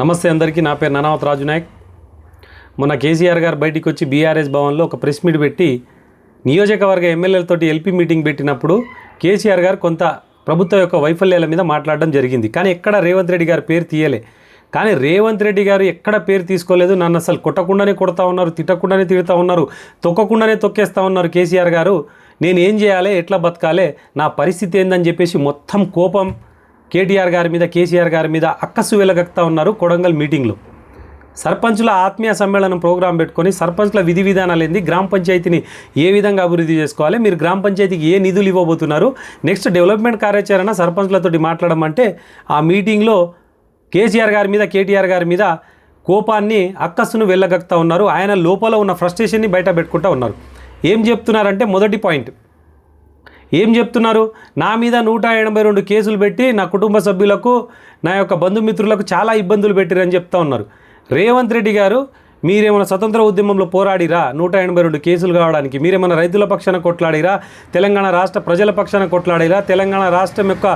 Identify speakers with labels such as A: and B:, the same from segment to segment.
A: నమస్తే అందరికీ నా పేరు నానావత్ రాజు నాయక్ మొన్న కేసీఆర్ గారు బయటికి వచ్చి బీఆర్ఎస్ భవన్లో ఒక ప్రెస్ మీట్ పెట్టి నియోజకవర్గ ఎమ్మెల్యేలతోటి ఎల్పీ మీటింగ్ పెట్టినప్పుడు కేసీఆర్ గారు కొంత ప్రభుత్వం యొక్క వైఫల్యాల మీద మాట్లాడడం జరిగింది. కానీ ఎక్కడ రేవంత్ రెడ్డి గారు పేరు తీయలే. కానీ రేవంత్ రెడ్డి గారు ఎక్కడ పేరు తీసుకోలేదు. నన్ను అసలు కొట్టకుండానే కొడతా ఉన్నారు తిట్టకుండానే తిడుతూ ఉన్నారు తొక్కకుండానే తొక్కేస్తూ ఉన్నారు కేసీఆర్ గారు. నేను ఏం చేయాలి ఎట్లా బతకాలి నా పరిస్థితి ఏందని చెప్పేసి మొత్తం కోపం కేటీఆర్ గారి మీద కేసీఆర్ గారి మీద అక్కసు వెలగక్తా ఉన్నారు కొడంగల్ మీటింగ్లో. సర్పంచుల ఆత్మీయ సమ్మేళనం ప్రోగ్రాం పెట్టుకొని సర్పంచ్ల విధి విధానాలు ఏంది గ్రామ పంచాయతీని ఏ విధంగా అభివృద్ధి చేసుకోవాలి మీరు గ్రామ పంచాయతీకి ఏ నిధులు ఇవ్వబోతున్నారు నెక్స్ట్ డెవలప్మెంట్ కార్యాచరణ సర్పంచ్లతోటి మాట్లాడమంటే ఆ మీటింగ్లో కేసీఆర్ గారి మీద కేటీఆర్ గారి మీద కోపాన్ని అక్కస్సును వెళ్ళగక్తా ఉన్నారు. ఆయన లోపల ఉన్న ఫ్రస్ట్రేషన్ని బయట పెట్టుకుంటా ఉన్నారు. ఏం చెప్తున్నారంటే మొదటి పాయింట్. ఏం చెప్తున్నారు? నా మీద నూట ఎనభై రెండు కేసులు పెట్టి నా కుటుంబ సభ్యులకు నా యొక్క బంధుమిత్రులకు చాలా ఇబ్బందులు పెట్టిరని చెప్తా ఉన్నారు. రేవంత్ రెడ్డి గారు మీరేమైనా స్వతంత్ర ఉద్యమంలో పోరాడిరా? నూట ఎనభై రెండు కేసులు కావడానికి మీరేమైనా రైతుల పక్షాన కొట్లాడిరా? తెలంగాణ రాష్ట్ర ప్రజల పక్షాన కొట్లాడిరా? తెలంగాణ రాష్ట్రం యొక్క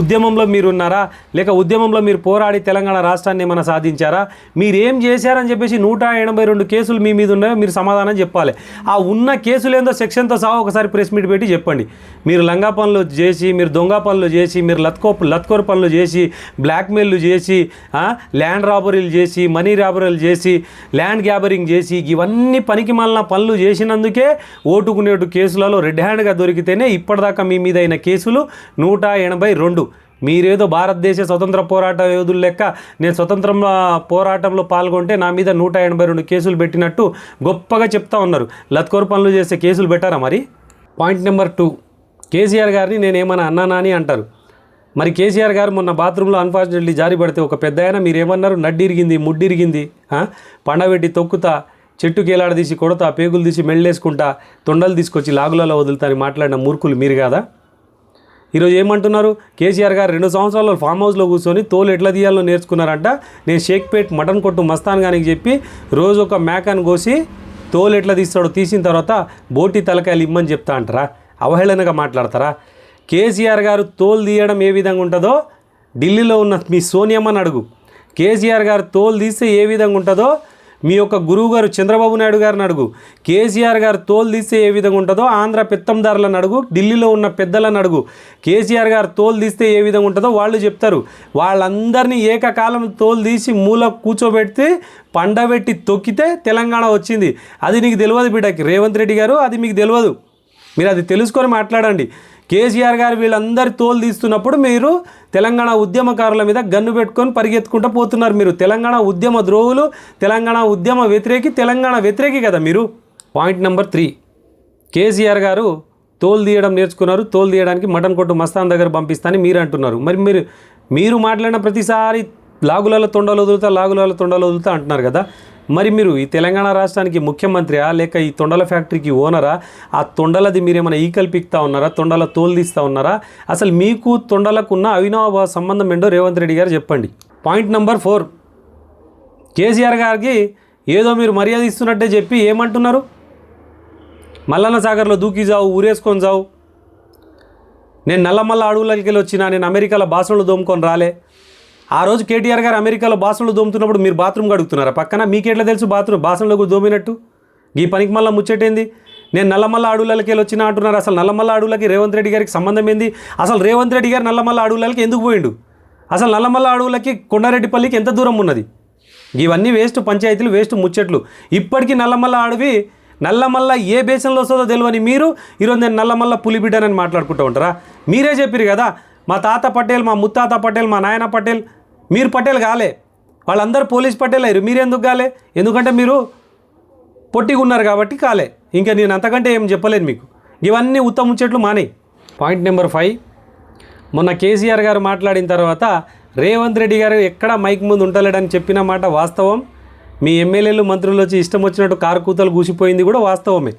A: ఉద్యమంలో మీరున్నారా? లేక ఉద్యమంలో మీరు పోరాడి తెలంగాణ రాష్ట్రాన్ని ఏమైనా సాధించారా? మీరేం చేశారని చెప్పేసి నూట ఎనభై రెండు కేసులు మీ మీద ఉన్నాయో మీరు సమాధానం చెప్పాలి. ఆ ఉన్న కేసులు ఏందో సెక్షన్తో సహా ఒకసారి ప్రెస్ మీట్ పెట్టి చెప్పండి. మీరు లంగా పనులు చేసి మీరు దొంగ పనులు చేసి మీరు లత్కో లత్కోర్ పనులు చేసి బ్లాక్మెయిల్ చేసి ల్యాండ్ రాబరీలు చేసి మనీ రాబరీలు చేసి ల్యాండ్ గ్యాబరింగ్ చేసి ఇవన్నీ పనికి మాలిన పనులు చేసినందుకే ఓటుకునేటు కేసులలో రెడ్ హ్యాండ్గా దొరికితేనే ఇప్పటిదాకా మీ మీద అయిన కేసులు నూట ఎనభై రెండు. మీరేదో భారతదేశ స్వతంత్ర పోరాట యోధుల లెక్క నేను స్వతంత్ర పోరాటంలో పాల్గొంటే నా మీద నూట ఎనభై రెండు కేసులు పెట్టినట్టు గొప్పగా చెప్తా ఉన్నారు. లత్కోర్ పనులు చేసే కేసులు పెట్టారా మరి? Point number two. కేసీఆర్ గారిని నేను ఏమైనా అన్నానా అని అంటారు. మరి కేసీఆర్ గారు మొన్న బాత్రూంలో అన్ఫార్చునేట్లీ జారీ పడితే ఒక పెద్ద ఆయన మీరు ఏమన్నారు నడ్డిరిగింది ముడ్డిరిగింది పండబెట్టి తొక్కుతా చెట్టుకి ఏలాడదీసి కొడతా పేగులు తీసి మెళ్ళేసుకుంటా తొండలు తీసుకొచ్చి లాగులలో వదులుతారని మాట్లాడిన మూర్ఖులు మీరు కాదా? ఈరోజు ఏమంటున్నారు? కేసీఆర్ గారు రెండు సంవత్సరాలు ఫామ్ హౌస్లో కూర్చొని తోలు ఎట్లా తీయాలో నేర్చుకున్నారంట. నేను షేక్పేట్ మటన్ కొట్టు మస్తాన్ గానికి చెప్పి రోజు ఒక మేకను కోసి తోలు ఎట్లా తీస్తాడో తీసిన తర్వాత బోటి తలకాయలు ఇమ్మని చెప్తా అంటారా? అవహేళనగా మాట్లాడతారా? కేసీఆర్ గారు తోలు తీయడం ఏ విధంగా ఉంటుందో ఢిల్లీలో ఉన్న మీ సోనియమ్మని అడుగు. కేసీఆర్ గారు తోలు తీస్తే ఏ విధంగా ఉంటుందో మీ యొక్క గురువు గారు చంద్రబాబు నాయుడు గారిని అడుగు. కేసీఆర్ గారు తోలు తీస్తే ఏ విధంగా ఉంటుందో ఆంధ్ర పెత్తందారులను అడుగు ఢిల్లీలో ఉన్న పెద్దలను అడుగు. కేసీఆర్ గారు తోలు తీస్తే ఏ విధంగా ఉంటుందో వాళ్ళు చెప్తారు. వాళ్ళందరినీ ఏకకాలం తోలు తీసి మూల కూర్చోబెడితే పండబెట్టి తొక్కితే తెలంగాణ వచ్చింది. అది నీకు తెలియదు బిడ్డకి. రేవంత్ రెడ్డి గారు అది మీకు తెలియదు. మీరు అది తెలుసుకొని మాట్లాడండి. కేసీఆర్ గారు వీళ్ళందరి తోలు తీస్తున్నప్పుడు మీరు తెలంగాణ ఉద్యమకారుల మీద గన్ను పెట్టుకొని పరిగెత్తుకుంటూ పోతున్నారు మీరు. తెలంగాణ ఉద్యమ ద్రోహులు తెలంగాణ ఉద్యమ వ్యతిరేకి తెలంగాణ వ్యతిరేకి కదా మీరు. Point number three. కేసీఆర్ గారు తోలు తీయడం నేర్చుకున్నారు. తోలు తీయడానికి మటన్ కొట్టు మస్తాన్ దగ్గర పంపిస్తానని మీరు అంటున్నారు. మరి మీరు మీరు మాట్లాడిన ప్రతిసారి లాగులలో తొండలు వదులుతా లాగులలో తొండలు వదులుతా అంటున్నారు కదా. మరి మీరు ఈ తెలంగాణ రాష్ట్రానికి ముఖ్యమంత్రియా? లేక ఈ తొండల ఫ్యాక్టరీకి ఓనరా? ఆ తొండలది మీరేమైనా ఈకలు పిక్తా ఉన్నారా? తొండల తోలు తీస్తా ఉన్నారా? అసలు మీకు తొండలకున్న అవినవ సంబంధం ఏంటో రేవంత్ రెడ్డి గారు చెప్పండి. Point number four. కేసీఆర్ గారికి ఏదో మీరు మర్యాద ఇస్తున్నట్టే చెప్పి ఏమంటున్నారు? మల్లన్న సాగర్లో దూకి జావు ఊరేసుకొని జావు. నేను నల్లమల్ల అడవులకి వెళ్ళి వచ్చినా నేను అమెరికాలో బాసనలు దోముకొని రాలే. ఆ రోజు కేటీఆర్ గారు అమెరికాలో బాసనలు దోముతున్నప్పుడు మీరు బాత్రూమ్ కడుగుతున్నారా? పక్కన మీకెట్లా తెలుసు బాత్రూమ్? బాసనలకు దోమినట్టు? ఈ పనికి మళ్ళీ ముచ్చటేంది? నేను నల్లమల్ల అడవులకి వెళ్ళి వచ్చిన అంటున్నారు. అసలు నల్లమల్ల అడవులకి రేవంత్ రెడ్డి గారికి సంబంధం ఏంది? అసలు రేవంత్ రెడ్డి గారు నల్లమల్ల అడవులకి ఎందుకు పోయిండు? అసలు నల్లమల్ల అడవులకి కొండారెడ్డిపల్లికి ఎంత దూరం ఉన్నది? ఇవన్నీ వేస్ట్ పంచాయతీలు వేస్ట్ ముచ్చట్లు. ఇప్పటికీ నల్లమల్ల అడవి నల్లమల్ల ఏ బేసంలో వస్తుందో తెలియని మీరు ఈరోజు నేను నల్లమల్ల పులిబిడ్డనని మాట్లాడుకుంటూ ఉంటారా? మీరే చెప్పారు కదా మా తాత పటేల్ మా ముత్తాత పటేల్ మా నాయన పటేల్ మీరు పటేల్ కాలే. వాళ్ళందరూ పోలీస్ పటేల్ అయ్యారు. మీరు ఎందుకు కాలే? ఎందుకంటే మీరు పొట్టిగా ఉన్నారు కాబట్టి కాలే. ఇంకా నేను అంతకంటే ఏం చెప్పలేను మీకు. ఇవన్నీ ఉత్తమ ముచ్చట్లు మానే పాయింట్ నెంబర్ ఫైవ్ మొన్న కేసీఆర్ గారు మాట్లాడిన తర్వాత రేవంత్ రెడ్డి గారు ఎక్కడ మైక్ ముందు ఉండలేడని చెప్పిన మాట వాస్తవం. మీ ఎమ్మెల్యేలు మంత్రులు వచ్చి ఇష్టం వచ్చినట్టు కారు కూతలు కూసిపోయింది కూడా వాస్తవమే.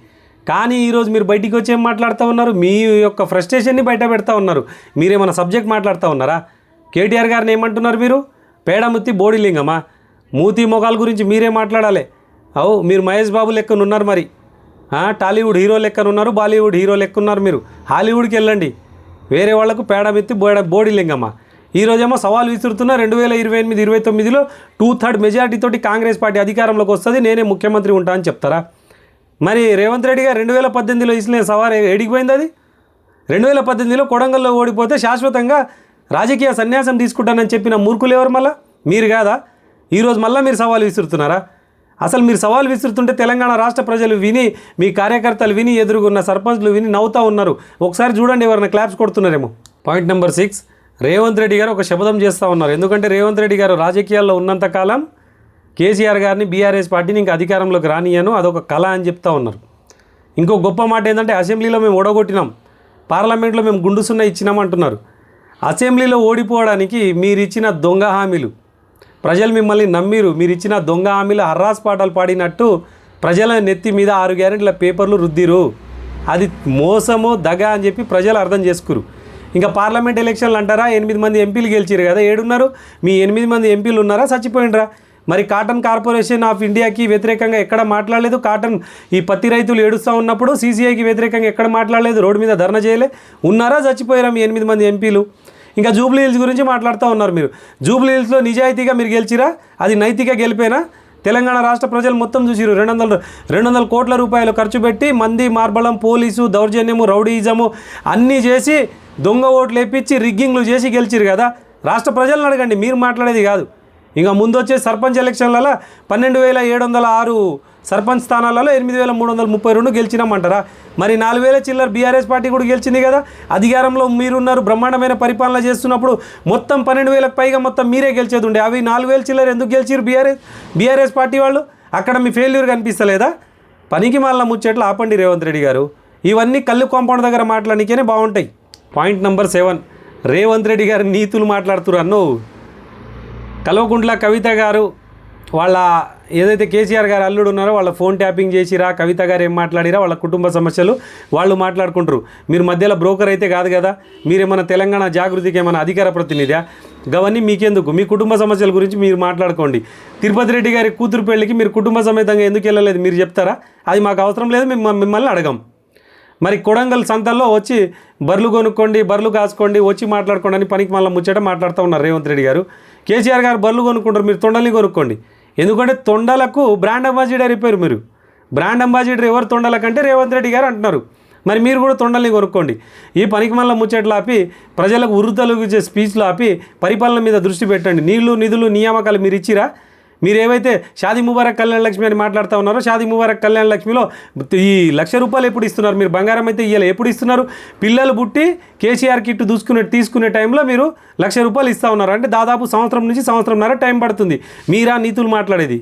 A: కానీ ఈరోజు మీరు బయటికి వచ్చి ఏం మాట్లాడుతూ ఉన్నారు? మీ యొక్క ఫ్రస్ట్రేషన్ని బయట పెడతా ఉన్నారు. మీరేమైనా సబ్జెక్ట్ మాట్లాడుతూ ఉన్నారా? కేటీఆర్ గారిని ఏమంటున్నారు మీరు పేడముత్తి బోడిలింగమా? మూతి మొగాల గురించి మీరే మాట్లాడాలి. అవు మీరు మహేష్ బాబు లెక్కనున్నారు మరి. టాలీవుడ్ హీరో లెక్కనున్నారు బాలీవుడ్ హీరో లెక్క ఉన్నారు మీరు. హాలీవుడ్కి వెళ్ళండి. వేరే వాళ్ళకు పేడమెత్తి బోడ బోడి ఈరోజేమో ఈ రోజేమో సవాల్ విసురుతున్న రెండు వేల ఇరవై ఎనిమిది ఇరవై తొమ్మిదిలో టూ థర్డ్ మెజార్టీతోటి కాంగ్రెస్ పార్టీ అధికారంలోకి వస్తుంది నేనే ముఖ్యమంత్రి ఉంటా అని చెప్తారా? మరి రేవంత్ రెడ్డి గారు రెండు వేల పద్దెనిమిదిలో ఇచ్చిన సవాల్ ఎడిగిపోయింది అది? రెండు వేల పద్దెనిమిదిలో కొడంగల్లో ఓడిపోతే శాశ్వతంగా రాజకీయ సన్యాసం తీసుకుంటానని చెప్పిన మూర్ఖులు ఎవరు మళ్ళా? మీరు కాదా? ఈరోజు మళ్ళీ మీరు సవాల్ విసురుతున్నారా? అసలు మీరు సవాల్ విసురుతుంటే తెలంగాణ రాష్ట్ర ప్రజలు విని మీ కార్యకర్తలు విని ఎదురుగున్న సర్పంచ్లు విని నవ్వుతా ఉన్నారు. ఒకసారి చూడండి ఎవరైనా claps కొడుతున్నారేమో. Point number six Revanth Reddy garu ఒక శపథం చేస్తూ ఉన్నారు. ఎందుకంటే రేవంత్ రెడ్డి గారు రాజకీయాల్లో ఉన్నంతకాలం కేసీఆర్ గారిని బీఆర్ఎస్ పార్టీని ఇంకా అధికారంలోకి రానియను అదొక కళ అని చెప్తా ఉన్నారు. ఇంకో గొప్ప మాట ఏంటంటే అసెంబ్లీలో మేము ఓడగొట్టినాం. పార్లమెంట్లో మేము గుండుసున్న ఇచ్చినాం అంటున్నారు. అసెంబ్లీలో ఓడిపోవడానికి మీరిచ్చిన దొంగ హామీలు. ప్రజలు మిమ్మల్ని నమ్మిరు. మీరు ఇచ్చిన దొంగ హామీలు హర్రాస్ పాటలు పాడినట్టు ప్రజల నెత్తి మీద ఆరు గ్యారెంటీల పేపర్లు రుద్దిరు. అది మోసము దగ అని చెప్పి ప్రజలు అర్థం చేసుకురు. ఇంకా పార్లమెంట్ ఎలక్షన్లు అంటారా? ఎనిమిది మంది ఎంపీలు గెలిచిరు కదా ఏడున్నారు. మీ ఎనిమిది మంది ఎంపీలు ఉన్నారా? చచ్చిపోయినరా? మరి కాటన్ కార్పొరేషన్ ఆఫ్ ఇండియాకి వ్యతిరేకంగా ఎక్కడ మాట్లాడలేదు? కాటన్ ఈ పత్తి రైతులు ఏడుస్తూ ఉన్నప్పుడు సీసీఐకి వ్యతిరేకంగా ఎక్కడ మాట్లాడలేదు? రోడ్డు మీద ధర్నా చేయలే. ఉన్నారా? చచ్చిపోయారా మీ ఎనిమిది మంది ఎంపీలు? ఇంకా జూబ్లీ హిల్స్ గురించి మాట్లాడుతూ ఉన్నారు మీరు. జూబ్లీ హిల్స్లో నిజాయితీగా మీరు గెలిచిరా? అది నైతిక గెలిపేనా? తెలంగాణ రాష్ట్ర ప్రజలు మొత్తం చూసిరు. రెండు వందల రెండు వందల కోట్ల రూపాయలు ఖర్చు పెట్టి మంది మార్బలం పోలీసు దౌర్జన్యము రౌడీయిజము అన్నీ చేసి దొంగ ఓట్లు వేపించి రిగ్గింగ్లు చేసి గెలిచిరు కదా? రాష్ట్ర ప్రజలను అడగండి. మీరు మాట్లాడేది కాదు. ఇంకా ముందు వచ్చే సర్పంచ్ ఎలక్షన్లలో పన్నెండు వేల ఏడు వందల ఆరు సర్పంచ్ స్థానాలలో ఎనిమిది వేల మూడు వందల ముప్పై రెండు గెలిచినామంటారా? మరి నాలుగు వేల చిల్లర బీఆర్ఎస్ పార్టీ కూడా గెలిచింది కదా? అధికారంలో మీరున్నారు బ్రహ్మాండమైన పరిపాలన చేస్తున్నప్పుడు మొత్తం పన్నెండు వేలకు పైగా మొత్తం మీరే గెలిచేది ఉండే. అవి నాలుగు వేల చిల్లర ఎందుకు గెలిచారు బీఆర్ఎస్ బీఆర్ఎస్ పార్టీ వాళ్ళు? అక్కడ మీ ఫెయిల్యూర్ కనిపిస్తలేదా? పనికి మాల ముచ్చట్లు ఆపండి రేవంత్ రెడ్డి గారు. ఇవన్నీ కళ్ళు కాంపౌండ్ దగ్గర మాట్లాడనికేనే బాగుంటాయి. Point number seven. Revanth Reddy garu నీతులు మాట్లాడుతున్నారు అన్నో. కల్వకుంట్ల కవిత గారు వాళ్ళ ఏదైతే కేసీఆర్ గారు అల్లుడు ఉన్నారో వాళ్ళ ఫోన్ ట్యాపింగ్ చేసిరా కవిత గారు ఏం మాట్లాడిరా వాళ్ళ కుటుంబ సమస్యలు వాళ్ళు మాట్లాడుకుంటారు. మీరు మధ్యలో బ్రోకర్ అయితే కాదు కదా మీరేమైనా తెలంగాణ జాగృతికి ఏమైనా అధికార ప్రతినిధి? గవన్నీ మీకెందుకు? మీ కుటుంబ సమస్యల గురించి మీరు మాట్లాడుకోండి. తిరుపతి రెడ్డి గారి కూతురు పెళ్ళికి మీరు కుటుంబ సమేతంగా ఎందుకు వెళ్ళలేదు? మీరు చెప్తారా? అది మాకు అవసరం లేదు మేము మిమ్మల్ని అడగం. మరి కొడంగల్ సంతల్లో వచ్చి బర్లు కొనుక్కోండి బర్లు కాసుకోండి వచ్చి మాట్లాడుకోండి అని పనికి మళ్ళీ ముచ్చట మాట్లాడుతూ ఉన్నారు రేవంత్ రెడ్డి గారు. కేసీఆర్ గారు బర్లు కొనుక్కుంటారు మీరు తొండల్ని కొనుక్కోండి. ఎందుకంటే తొండలకు బ్రాండ్ అంబాసిడర్ అయిపోయారు మీరు. బ్రాండ్ అంబాసిడర్ ఎవరు? తొండలకంటే రేవంత్ రెడ్డి గారు అంటున్నారు. మరి మీరు కూడా తొండల్ని కొనుక్కోండి. ఈ పనికి మళ్ళీ ముచ్చట్లు ఆపి ప్రజలకు ఉరుతలు ఇచ్చే స్పీచ్లు ఆపి పరిపాలన మీద దృష్టి పెట్టండి. నీళ్ళు నిధులు నియామకాలు మీరు ఇచ్చిరా? మీరు ఏవైతే షాదీ ముబారక్ కళ్యాణ లక్ష్మి అని మాట్లాడుతూ ఉన్నారో షాదీ ముబారక్ కళ్యాణ లక్ష్మిలో ఈ లక్ష రూపాయలు ఎప్పుడు ఇస్తున్నారు? మీరు బంగారం అయితే ఇవ్వాలి ఎప్పుడు ఇస్తున్నారు? పిల్లలు పుట్టి కేసీఆర్ కిట్ దూసుకునే తీసుకునే టైంలో మీరు లక్ష రూపాయలు ఇస్తూ ఉన్నారు. అంటే దాదాపు సంవత్సరం నుంచి సంవత్సరంన్నర టైం పడుతుంది. మీరా నీతులు మాట్లాడేది?